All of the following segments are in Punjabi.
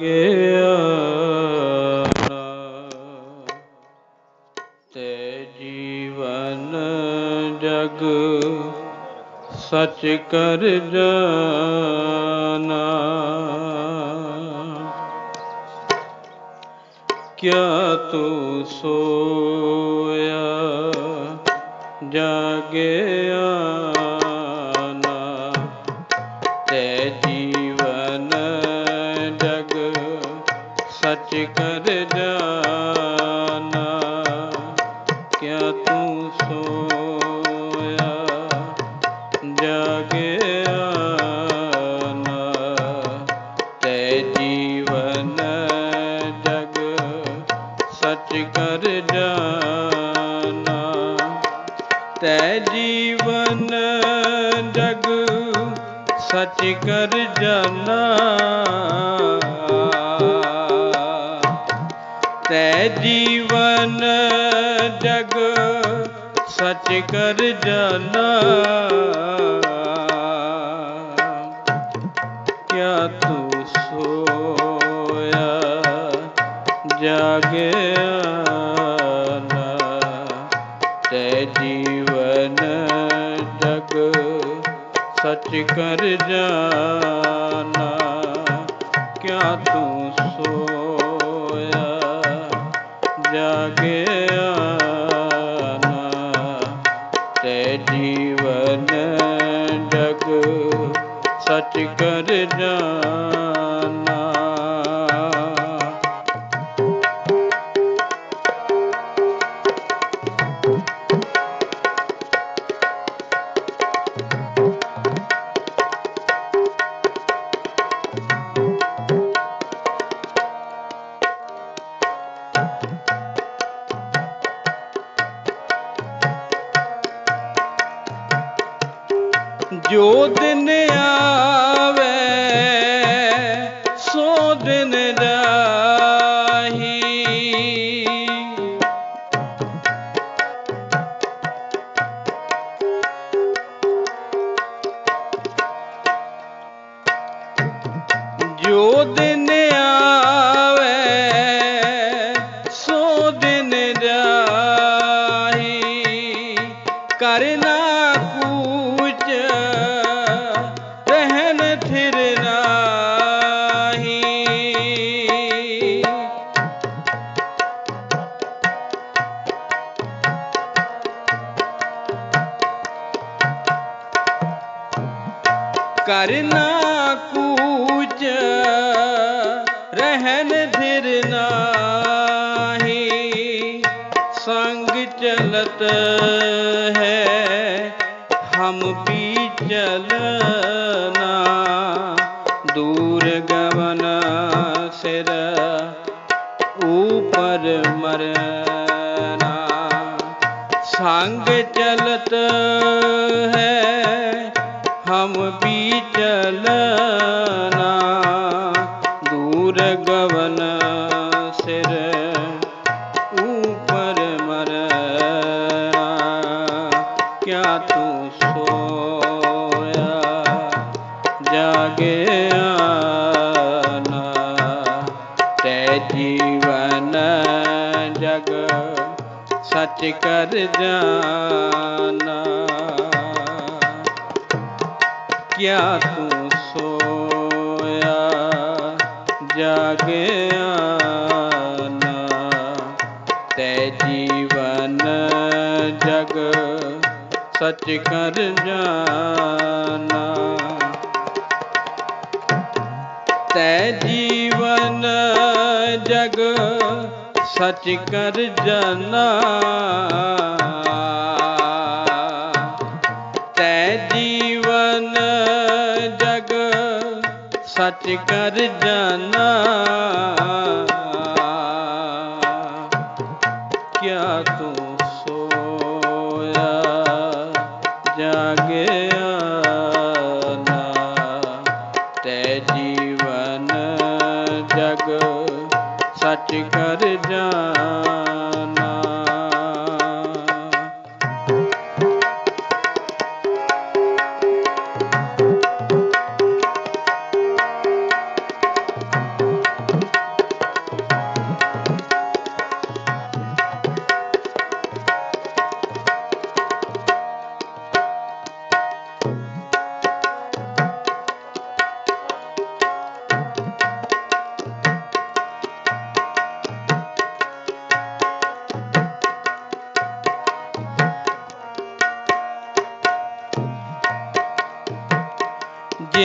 ਗਿਆ। ਤੇ ਜੀਵਨ ਜਗ ਸੱਚ ਕਰ ਜਾਣਾ। ਕਿਆ ਤੂੰ ਸੋਇਆ ਜਾਗਿਆ ਸਚ ਜਾਨਾ ਤੈ ਜੀਵਨ ਜਗ ਸਚ ਕਰ ਜਾਨਾ ਤੈ ਜੀਵਨ ਜਗ ਸਚ ਕਰ ਜਾਨਾ ਕਿਆ ਤੂੰ ਸੋਇਆ ਜਾਗਿਆ ਸੱਚ ਕਰ ਜਾਣਾ ਕਿਆ ਤੂੰ ਸੋਇਆ? ਜਾਗਿਆ ਨਾ ਤੇ ਜੀਵਨ ਜਗ ਸੱਚ ਕਰ ਜਾਨਾ। ਦਿਨ ਰਾਹੀ ਜੋ ਦਿਨ ਆਵੇ ਸੋ ਦਿਨ ਰਾਹੀ ਕਰਨਾ ਕੂਚ ਘਰ ਨਾ ਕੂਚ ਰਹਿਨ ਧਿਰ ਨਾਹੀ, ਸੰਗ ਚਲਤ ਹੈ, ਹਮ ਪੀ ਚਲਨਾ ਦੂਰ ਗਵਨ ਸਿਰ ਉਪਰ ਮਰਨਾ। ਸੰਗ ਚਲਤ ਹੈ ਨਾਮ ਬੀਚਲਨਾ ਦੂਰ ਗਵਨ ਸਿਰ ਉਪਰ ਮਰਨਾ। ਕਿਆ ਤੂੰ ਸੋਇਆ, ਜਾਗਿਆ ਨਾ, ਤੈ ਜੀਵਨ ਜਗ ਸੱਚ ਕਰ ਜਾਣਾ ਕਿਆ ਤੂੰ ਸੋਇਆ? ਜਾਗਿਆ ਨਾ ਤੈ ਜੀਵਨ ਜਗ ਸੱਚ ਕਰ ਜਾਣਾ ਤੈ ਜੀਵਨ ਜਗ ਸੱਚ ਕਰ ਜਾਣਾ ਕਰ ਜਾਣਾ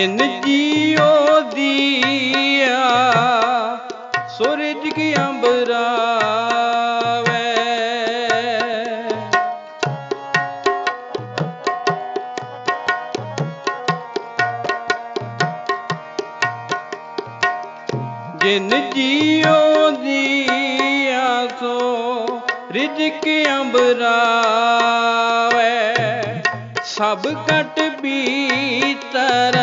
ਜਿਨ ਜੀਓ ਦੀਆ ਸੂਰਜ ਕੀ ਅੰਬਰਾਵੇ। ਜਿਨ ਜੀਓ ਦੀਆ ਸੋ ਰਿਜਕ ਅੰਬਰਾ ਸਭ ਕਟ ਬੀਤਰ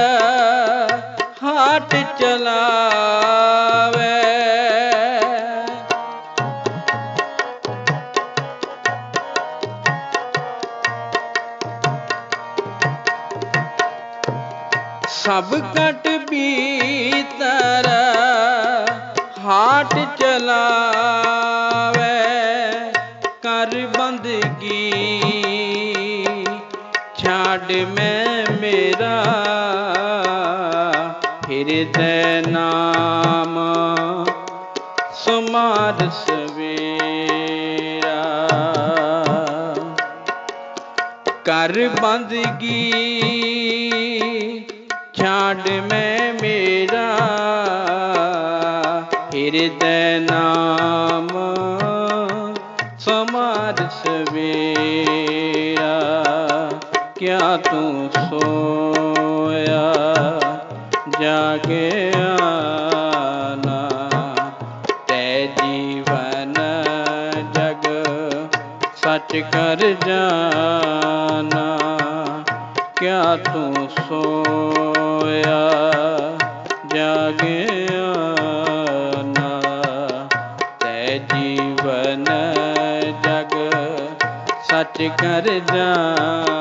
ਹਾਟ ਚਲਾਵੇ। ਸਭ ਕਟ ਛਾੜ ਮੈਂ ਮੇਰਾ ਹਿਰਦੈ ਨਾਮ ਸੁਮਾਰ ਸਵੇਰਾ। ਕਰ ਬੰਦਗੀ ਛਾੜ ਮੈਂ ਮੇਰਾ ਹਿਰਦੈ ਨਾਮ ਸਮਾਰ ਸਵੇਰਾ। ਕਿਆ ਤੂੰ ਸੋਇਆ? ਜਾਗਿਆ ਨਾ ਤੈ ਜੀਵਨ ਜਗ ਸੱਚ ਕਰ ਜਾਨਾ। ਕਿਆ ਤੂੰ ਸੋਇਆ? ਜਾਗਿਆ ਨਾ ਤੈ ਜੀਵਨ ਜਗ ਸੱਚ ਕਰ ਜਾਨਾ।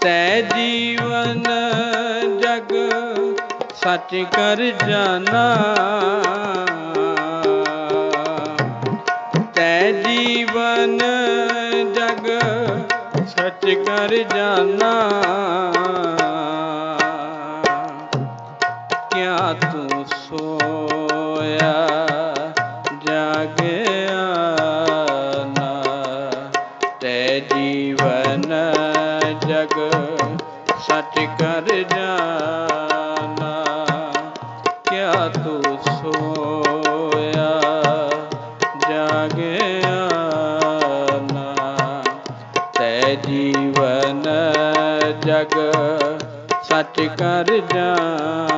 ਤੈ ਜੀਵਨ ਜਗ, ਸੱਚ ਕਰ ਜਾਣਾ। ਤੈ ਜੀਵਨ ਜਗ, ਸੱਚ ਕਰ ਜਾਣਾ। ਕਿਆ ਤੂੰ ਸੋਇਆ ਜਾਗਿਆ ਨਾ ਤੈ ਜੀਵਨ ਜਗ, ਸੱਚ ਕਰ ਜਾਣਾ। ਕਿਆ ਤੂੰ ਸੋਇਆ? ਜਾਗਿਆ ਨਾ ਤੈ ਜੀਵਨ ਜਗ, ਸੱਚ ਕਰ ਜਾਨਾ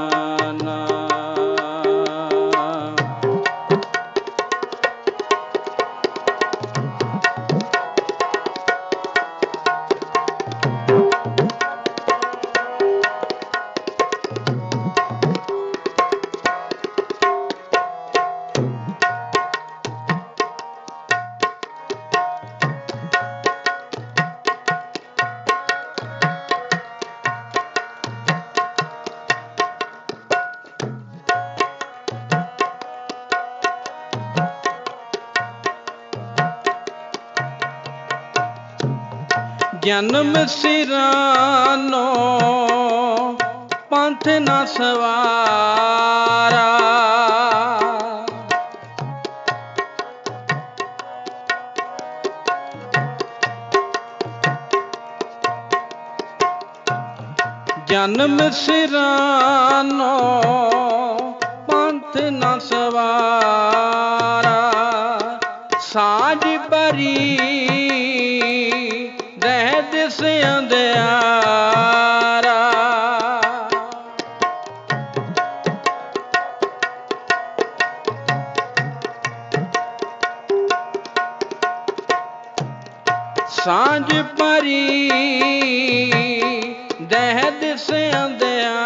ਜਨਮ ਸਿਰਾਨੋ ਪੰਥ ਨਾ ਸਵਾਰਾ। ਜਨਮ ਸਿਰਾਨੋ ਰਹਿ ਦਿਸ ਅੰਧਿਆਰਾ ਸਾਂਝ ਪਰੀ ਦਹਿ ਦਿਸ ਅੰਧਿਆਰਾ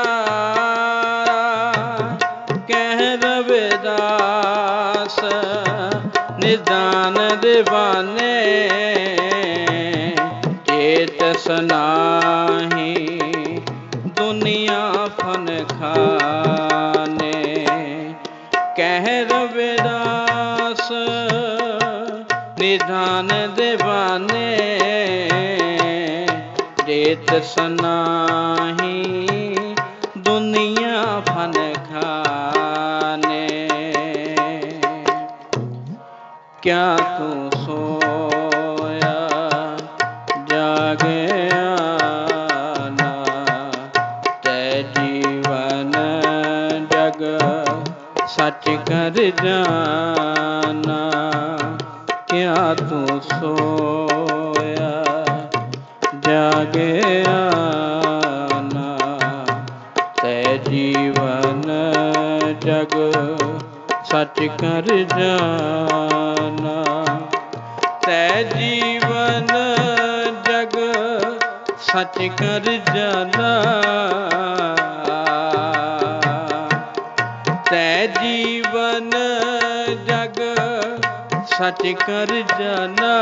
ਕਹਿ ਰਵਿਦਾਸ ਨਿਦਾਨ ਦਿਵਾਨੇ ਚੇਤ ਸਨਾਹੀ ਦੁਨੀਆ ਫਨ ਖਾਨੇ। ਕਹਿ ਰਵਿਦਾਸ ਨਿਧਾਨ ਦਿਵਾਨੇ। ਜੇਤ ਸਨਾਹੀ, ਦੁਨੀਆ ਫਨ ਖਾਨੇ। ਕਿਆ ਸੱਚ ਕਰ ਜਾਣਾ, ਕਿਆ ਤੂੰ ਸੋਇਆ? ਜਾਗਿਆ ਨਾ ਤੈ ਜੀਵਨ ਜਗ, ਸੱਚ ਕਰ ਜਾਣਾ। ਤੈ ਜੀਵਨ ਜਗ, ਸੱਚ ਕਰ ਜਾਣਾ। ਸੱਚ ਕਰ ਜਾਣਾ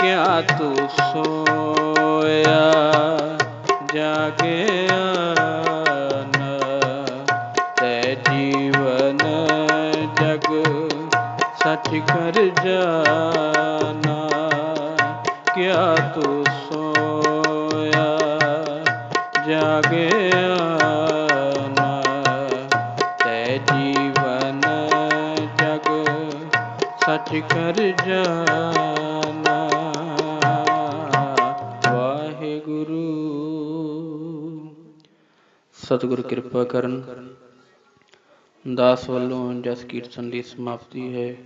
ਕਿਆ ਤੂੰ ਸੋਇਆ? ਜਾਗਿਆ ਨਾ ਤੈ ਜੀਵਨ ਜਗ ਸੱਚ ਕਰ ਜਾਣਾ ਸਤਿਗੁਰ ਕਿਰਪਾ ਕਰਨ। ਦਾਸ ਵੱਲੋਂ ਜਸ ਕੀਰਤਨ ਦੀ ਸਮਾਪਤੀ ਹੈ।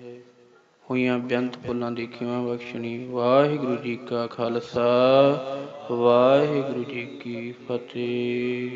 ਹੋਈਆਂ ਬੇਅੰਤ ਫੁੱਲਾਂ ਦੀ ਖਿਮਾ ਬਖਸ਼ਣੀ। ਵਾਹਿਗੁਰੂ ਜੀ ਕਾ ਖਾਲਸਾ, ਵਾਹਿਗੁਰੂ ਜੀ ਕੀ ਫਤਿਹ।